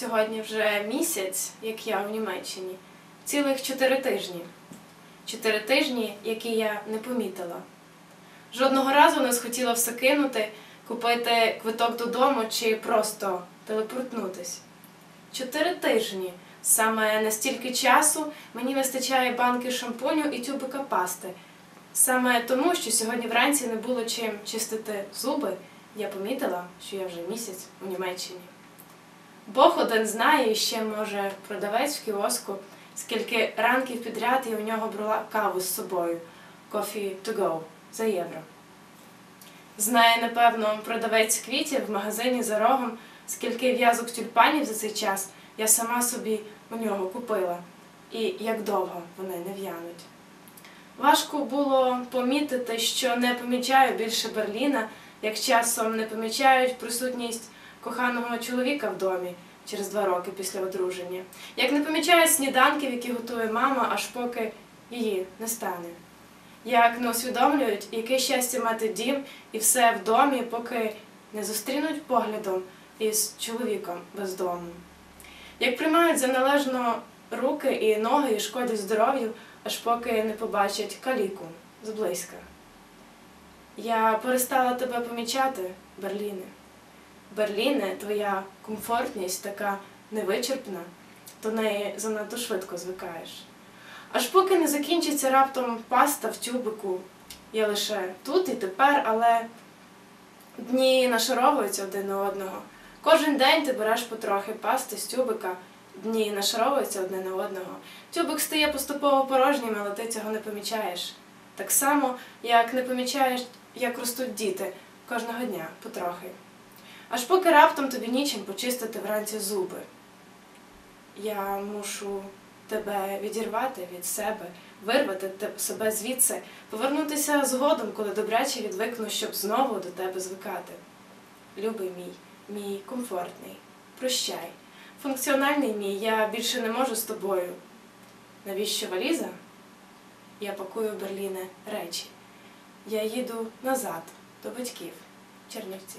Сьогодні вже місяць, як я у Німеччині, цілих чотири тижні. Чотири тижні, які я не помітила. Жодного разу не схотіла все кинути, купити квиток додому чи просто телепортнутись. Чотири тижні. Саме настільки часу мені вистачає банки шампуню і тюбика пасти. Саме тому, що сьогодні вранці не було чим чистити зуби, я помітила, що я вже місяць у Німеччині. Бог один знає і ще може продавець в кіоску, скільки ранків підряд я у нього брала каву з собою, coffee to go за євро. Знає, напевно, продавець квітів в магазині за рогом, скільки в'язок тюльпанів за цей час я сама собі у нього купила, і як довго вони не в'януть. Важко було помітити, що не помічаю більше Берліна, як часом не помічають присутність коханого чоловіка в домі через два роки після одруження, як не помічають сніданків, які готує мама, аж поки її не стане. Як не усвідомлюють, яке щастя мати дім і все в домі, поки не зустрінуть поглядом із чоловіком бездомним. Як приймають за належно руки і ноги і шкодять здоров'ю, аж поки не побачать каліку зблизька. Я перестала тебе помічати, Берліне. Берліне, твоя комфортність така невичерпна, до неї занадто швидко звикаєш. Аж поки не закінчиться раптом паста в тюбику. Я лише тут і тепер, але дні нашаровуються один на одного. Кожен день ти береш потрохи пасти з тюбика, дні нашаровуються одне на одного. Тюбик стає поступово порожнім, але ти цього не помічаєш. Так само, як не помічаєш, як ростуть діти кожного дня потрохи. Аж поки раптом тобі нічим почистити вранці зуби. Я мушу тебе відірвати від себе, вирвати себе звідси, повернутися згодом, коли добряче відвикну, щоб знову до тебе звикати. Любий мій, мій комфортний, прощай. Функціональний мій, я більше не можу з тобою. Навіщо валіза? Я пакую Берліне речі. Я їду назад до батьків, Чернівці.